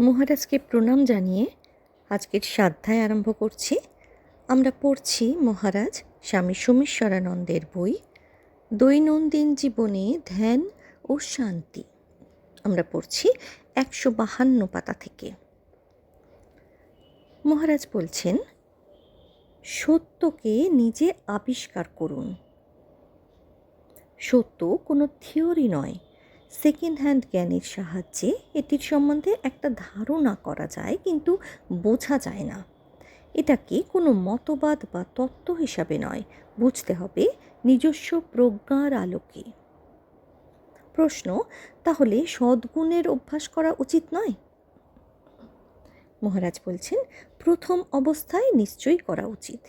মহারাজকে প্রণাম জানিয়ে আজকের সাধ্যায় আরম্ভ করছি। আমরা পড়ছি মহারাজ স্বামী সোমেশ্বরানন্দের বই, দৈনন্দিন জীবনে ধ্যান ও শান্তি। আমরা পড়ছি একশো বাহান্ন পাতা থেকে। মহারাজ বলছেন, সত্যকে নিজে আবিষ্কার করুন। সত্য কোনো থিওরি নয় সেকেন্ড হ্যান্ড জ্ঞানের সাহায্যে এটির সম্বন্ধে একটা ধারণা করা যায়, কিন্তু বোঝা যায় না। এটাকে কোনো মতবাদ বা তত্ত্ব হিসাবে নয়, বুঝতে হবে নিজস্ব প্রজ্ঞার আলোকে। প্রশ্ন, তাহলে সদ্গুণের অভ্যাস করা উচিত নয়? মহারাজ বলছেন, প্রথম অবস্থায় নিশ্চয়ই করা উচিত।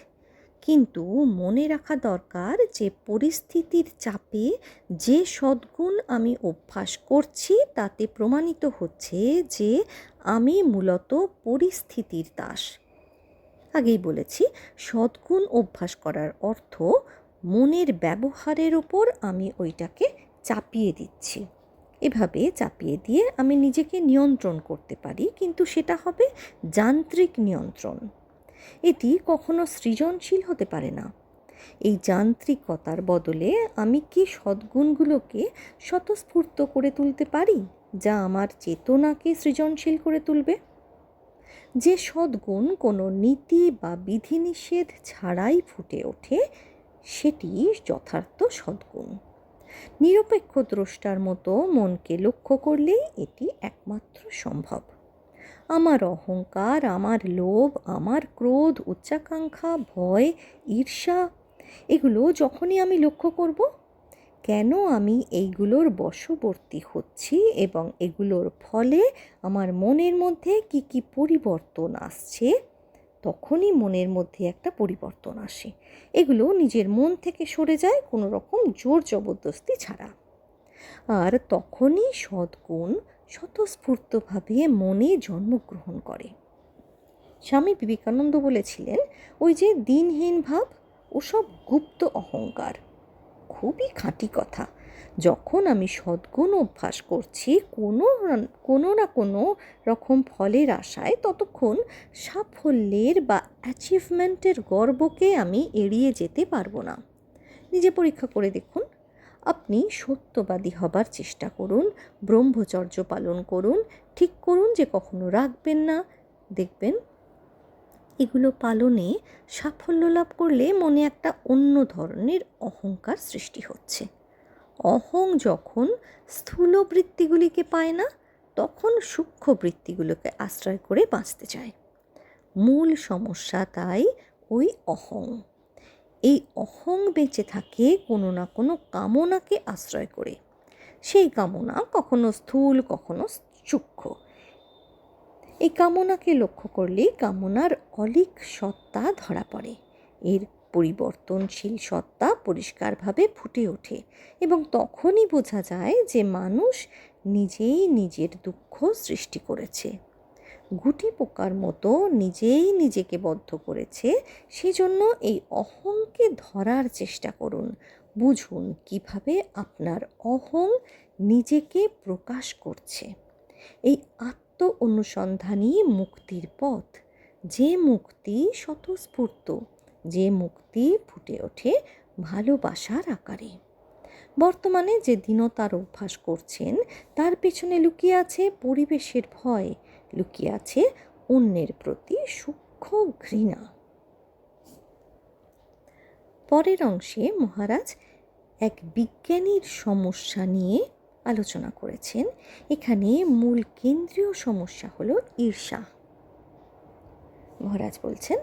কিন্তু মনে রাখা দরকার যে পরিস্থিতির চাপে যে সদ্গুণ আমি অভ্যাস করছি তাতে প্রমাণিত হচ্ছে যে আমি মূলত পরিস্থিতির দাস। আগেই বলেছি, সদ্গুণ অভ্যাস করার অর্থ মনের ব্যবহারের ওপর আমি ওইটাকে চাপিয়ে দিচ্ছি। এভাবে চাপিয়ে দিয়ে আমি নিজেকে নিয়ন্ত্রণ করতে পারি, কিন্তু সেটা হবে যান্ত্রিক নিয়ন্ত্রণ। এটি কখনো সৃজনশীল হতে পারে না। এই যান্ত্রিকতার বদলে আমি কি সদ্গুণগুলোকে স্বতঃস্ফূর্ত করে তুলতে পারি, যা আমার চেতনাকে সৃজনশীল করে তুলবে? যে সদ্গুণ কোনো নীতি বা বিধিনিষেধ ছাড়াই ফুটে ওঠে, সেটি যথার্থ সদ্গুণ। নিরপেক্ষ দ্রষ্টার মতো মনকে লক্ষ্য করলেই এটি একমাত্র সম্ভব। আমার অহংকার, আমার লোভ, আমার ক্রোধ, উচ্চাকাঙ্ক্ষা, ভয়, ঈর্ষা, এগুলো যখনই আমি লক্ষ্য করব, কেন আমি এইগুলোর বশবর্তী হচ্ছি এবং এগুলোর ফলে আমার মনের মধ্যে কি কি পরিবর্তন আসছে? তখনই মনের মধ্যে একটা পরিবর্তন আসে। এগুলো নিজের মন থেকে সরে যায় কোনো রকম জোর জবরদস্তি ছাড়া। আর তখনই সদ্গুণ স্বতঃস্ফূর্তভাবে মনে জন্মগ্রহণ করে। স্বামী বিবেকানন্দ বলেছিলেন, ওই যে দিনহীন ভাব, ওসব গুপ্ত অহংকার। খুবই খাঁটি কথা। যখন আমি সদ্গুণ অভ্যাস করছি, কোনো কোনো না কোনো রকম ফলের আশায়, ততক্ষণ সাফল্যের বা অ্যাচিভমেন্টের গর্বকে আমি এড়িয়ে যেতে পারব না। নিজে পরীক্ষা করে দেখুন আপনি সত্যবাদী হবার চেষ্টা করুন, ব্রহ্মচর্য পালন করুন, ঠিক করুন যে কখনো রাখবেন না। দেখবেন, এগুলো পালনে সাফল্য লাভ করলে মনে একটা অন্য ধরনের অহংকার সৃষ্টি হচ্ছে। অহং যখন স্থূল বৃত্তিগুলিকে পায় না, তখন সূক্ষ্ম বৃত্তিগুলোকে আশ্রয় করে বাঁচতে চায়। মূল সমস্যা তাই ওই অহং। এই অহং বেঁচে থাকে কোনো না কোনো কামনাকে আশ্রয় করে। সেই কামনা কখনো স্থূল, কখনো সূক্ষ্ম। এই কামনাকে লক্ষ্য করলে কামনার অলিক সত্তা ধরা পড়ে। এর পরিবর্তনশীল সত্তা পরিষ্কারভাবে ফুটে ওঠে এবং তখনই বোঝা যায় যে মানুষ নিজেই নিজের দুঃখ সৃষ্টি করেছে। গুটি পোকার মতো নিজেই নিজেকে বদ্ধ করেছে, সেজন্য এই অহংকে ধরার চেষ্টা করুন। বুঝুন কীভাবে আপনার অহং নিজেকে প্রকাশ করছে। এই আত্ম অনুসন্ধানই মুক্তির পথ। যে মুক্তি স্বতঃস্ফূর্ত, যে মুক্তি ফুটে ওঠে ভালোবাসার আকারে। বর্তমানে যে দীনতার অভ্যাস করছেন, তার পেছনে লুকিয়ে আছে পরিবেশের ভয় লুকিয়ে আছে অন্যের প্রতি সূক্ষ্ম ঘৃণা। পরের অংশে মহারাজ এক বিজ্ঞানীর সমস্যা নিয়ে আলোচনা করেছেন। এখানে মূল কেন্দ্রীয় সমস্যা হলো ঈর্ষা। মহারাজ বলছেন,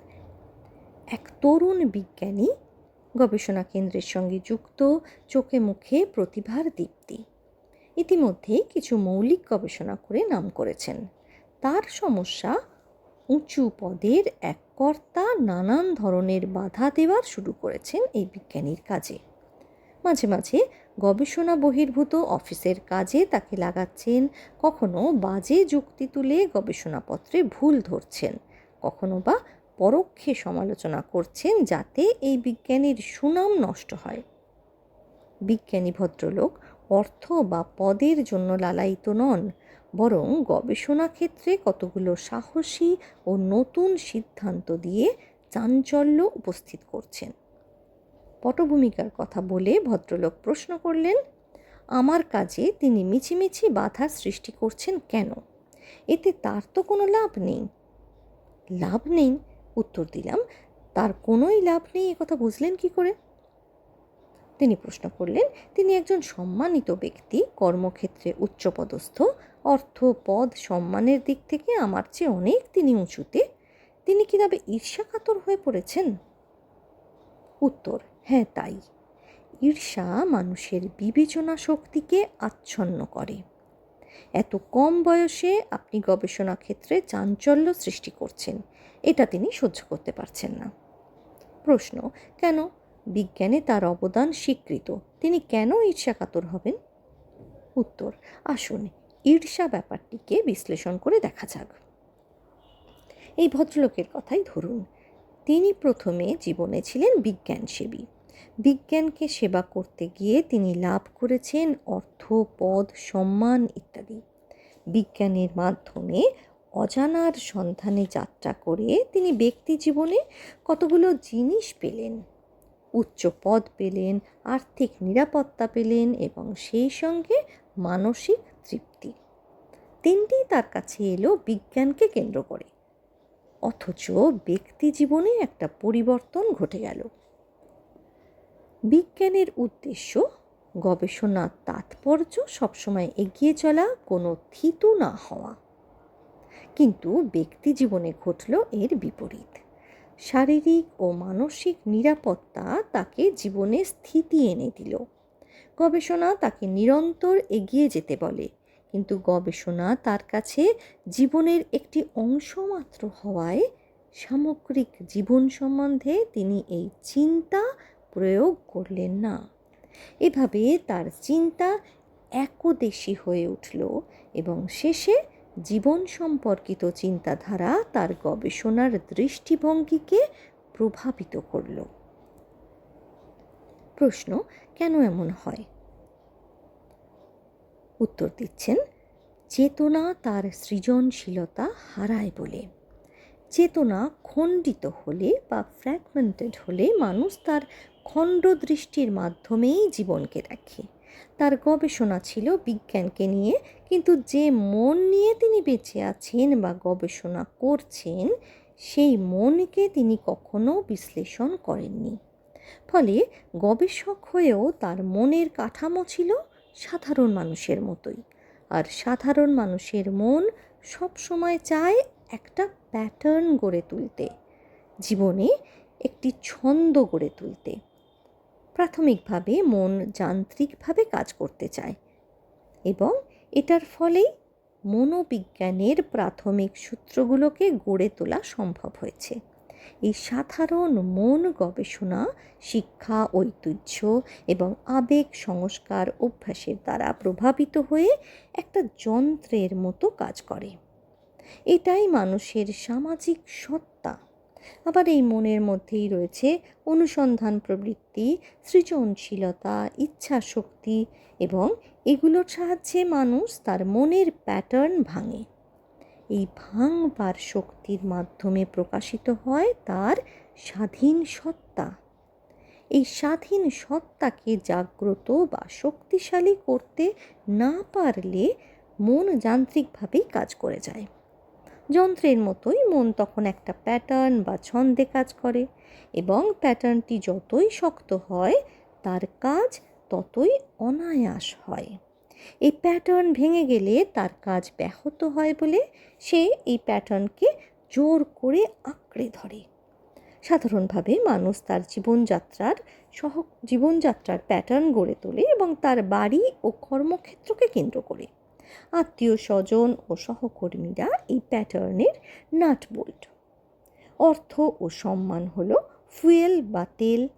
এক তরুণ বিজ্ঞানী গবেষণা কেন্দ্রের সঙ্গে যুক্ত, চোখে মুখে প্রতিভার দীপ্তি। ইতিমধ্যে কিছু মৌলিক গবেষণা করে নাম করেছেন। তার সমস্যা, উঁচু পদের এক কর্তা নানান ধরনের বাধা দেওয়ার শুরু করেছেন এই বিজ্ঞানীর কাজে। মাঝে মাঝে গবেষণা বহির্ভূত অফিসের কাজে তাকে লাগাচ্ছেন, কখনো বাজে যুক্তি তুলে গবেষণাপত্রে ভুল ধরছেন, কখনো বা পরোক্ষে সমালোচনা করছেন যাতে এই বিজ্ঞানীর সুনাম নষ্ট হয়। বিজ্ঞানী ভদ্রলোক অর্থ বা পদের জন্য লালায়িত নন, বরং গবেষণা ক্ষেত্রে কতগুলো সাহসী ও নতুন সিদ্ধান্ত দিয়ে চাঞ্চল্য উপস্থিত করছেন। পটভূমিকার কথা বলে ভদ্রলোক প্রশ্ন করলেন, আমার কাজে তিনি মিছিমিছি বাধার সৃষ্টি করছেন কেন? এতে তার তো কোনো লাভ নেই। লাভ নেই? উত্তর দিলাম, তার কোনোই লাভ নেই কথা বুঝলেন কি করে? তিনি প্রশ্ন করলেন, তিনি একজন সম্মানিত ব্যক্তি, কর্মক্ষেত্রে উচ্চপদস্থ, অর্থ, পদ, সম্মানের দিক থেকে আমার চেয়ে অনেক তিনি উঁচুতে। তিনি কি তবে ঈর্ষাকাতর হয়ে পড়েছেন? উত্তর হ্যাঁ তাই। ঈর্ষা মানুষের বিবেচনা শক্তিকে আচ্ছন্ন করে। এত কম বয়সে আপনি গবেষণা ক্ষেত্রে চাঞ্চল্য সৃষ্টি করছেন, এটা তিনি সহ্য করতে পারছেন না। প্রশ্ন, কেন? বিজ্ঞানে তার অবদান স্বীকৃত। তিনি কেন ঈর্ষাকাতর হবেন? উত্তর, আসুন ঈর্ষা ব্যাপারটিকে বিশ্লেষণ করে দেখা যাক। এই ভদ্রলোকের কথাই ধরুন, তিনি প্রথমে জীবনে ছিলেন বিজ্ঞানসেবী। বিজ্ঞানকে সেবা করতে গিয়ে তিনি লাভ করেছেন অর্থ, পদ, সম্মান ইত্যাদি। বিজ্ঞানের মাধ্যমে অজানার সন্ধানে যাত্রা করে তিনি ব্যক্তি জীবনে কতগুলো জিনিস পেলেন? উচ্চ পদ পেলেন, আর্থিক নিরাপত্তা পেলেন এবং সেই সঙ্গে মানসিক তৃপ্তি। তিনটি তার কাছে এলো বিজ্ঞানকে কেন্দ্র করে। অথচ ব্যক্তি জীবনে একটা পরিবর্তন ঘটে গেল। বিজ্ঞানের উদ্দেশ্য গবেষণার তাৎপর্য সবসময় এগিয়ে চলা কোনো থিতু না হওয়া। কিন্তু ব্যক্তি জীবনে ঘটল এর বিপরীত। শারীরিক ও মানসিক নিরাপত্তা তাকে জীবনে স্থিতি এনে দিল। গবেষণা তাকে নিরন্তর এগিয়ে যেতে বলে, কিন্তু গবেষণা তার কাছে জীবনের একটি অংশ মাত্র হওয়ায় সামগ্রিক জীবন সম্বন্ধে তিনি এই চিন্তা প্রয়োগ করলেন না। এভাবে তার চিন্তা একদেশী হয়ে উঠল এবং শেষে জীবন সম্পর্কিত চিন্তাধারা তার গবেষণার দৃষ্টিভঙ্গিকে প্রভাবিত করল। প্রশ্ন, কেন এমন হয়? উত্তর দিচ্ছেন, চেতনা তার সৃজনশীলতা হারায় বলে। চেতনা খণ্ডিত হলে বা ফ্র্যাগমেন্টেড হলে মানুষ তার খণ্ড দৃষ্টির মাধ্যমেই জীবনকে দেখে। তার গবেষণা ছিল বিজ্ঞানকে নিয়ে, কিন্তু যে মন নিয়ে তিনি বেঁচে আছেন বা গবেষণা করছেন, সেই মনকে তিনি কখনো বিশ্লেষণ করেননি। ফলে গবেষক হয়েও তার মনের কাঠামো ছিল সাধারণ মানুষের মতোই। আর সাধারণ মানুষের মন সব সময় চায় একটা প্যাটার্ন গড়ে তুলতে, জীবনে একটি ছন্দ গড়ে তুলতে। প্রাথমিকভাবে মন যান্ত্রিকভাবে কাজ করতে চায় এবং এটার ফলেই মনোবিজ্ঞানের প্রাথমিক সূত্রগুলোকে গড়ে তোলা সম্ভব হয়েছে। এই সাধারণ মন গবেষণা, শিক্ষা, ঐতিহ্য এবং আবেগ সংস্কার অভ্যাসের দ্বারা প্রভাবিত হয়ে একটা যন্ত্রের মতো কাজ করে। এটাই মানুষের সামাজিক সত্তা। আবার এই মনের মধ্যেই রয়েছে অনুসন্ধান প্রবৃত্তি, সৃজনশীলতা ইচ্ছা শক্তি এবং এগুলোর সাহায্যে মানুষ তার মনের প্যাটার্ন ভাঙে। এই ভাঙবার শক্তির মাধ্যমে প্রকাশিত হয় তার স্বাধীন সত্তা। এই স্বাধীন সত্তাকে জাগ্রত বা শক্তিশালী করতে না পারলে মন যান্ত্রিকভাবেই কাজ করে যায়। যন্ত্রের মতোই মন তখন একটা প্যাটার্ন বা ছন্দে কাজ করে এবং প্যাটার্নটি যতই শক্ত হয়, তার কাজ ততই অনায়াস হয়। এই প্যাটার্ন ভেঙে গেলে তার কাজ ব্যাহত হয় বলে সে এই প্যাটার্নকে জোর করে আঁকড়ে ধরে। সাধারণভাবে মানুষ তার জীবনযাত্রার সহ, জীবনযাত্রার প্যাটার্ন গড়ে তোলে এবং তার বাড়ি ও কর্মক্ষেত্রকে কেন্দ্র করে। আত্মীয় স্বজন ও সহকর্মীরা এই প্যাটার্নের নাট বোল্ট। অর্থ ও সম্মান হল ফুয়েল বা তেল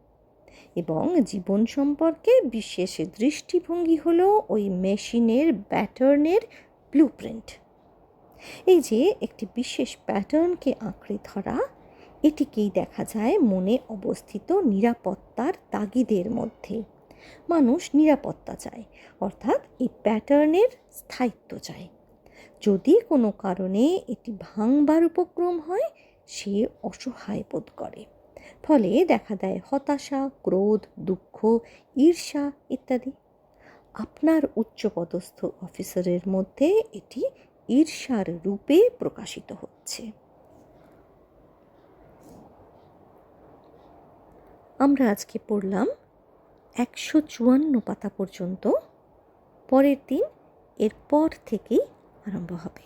এবং জীবন সম্পর্কে বিশেষ দৃষ্টিভঙ্গি হল ওই মেশিনের প্যাটার্নের ব্লুপ্রিন্ট। এই যে একটি বিশেষ প্যাটার্নকে আঁকড়ে ধরা, এটিকেই দেখা যায় মনে অবস্থিত নিরাপত্তার তাগিদের মধ্যে। মানুষ নিরাপত্তা চায়, অর্থাৎ এই প্যাটার্নের স্থায়িত্ব চায়। যদি কোনো কারণে এটি ভাঙবার উপক্রম হয়, সে অসহায় বোধ করে। ফলে দেখা দেয় হতাশা, ক্রোধ, দুঃখ, ঈর্ষা ইত্যাদি। আপনার উচ্চপদস্থ অফিসারের মধ্যে এটি ঈর্ষার রূপে প্রকাশিত হচ্ছে। আমরা আজকে পড়লাম একশো চুয়ান্ন পাতা পর্যন্ত পরের দিন এরপর থেকেই আরম্ভ হবে।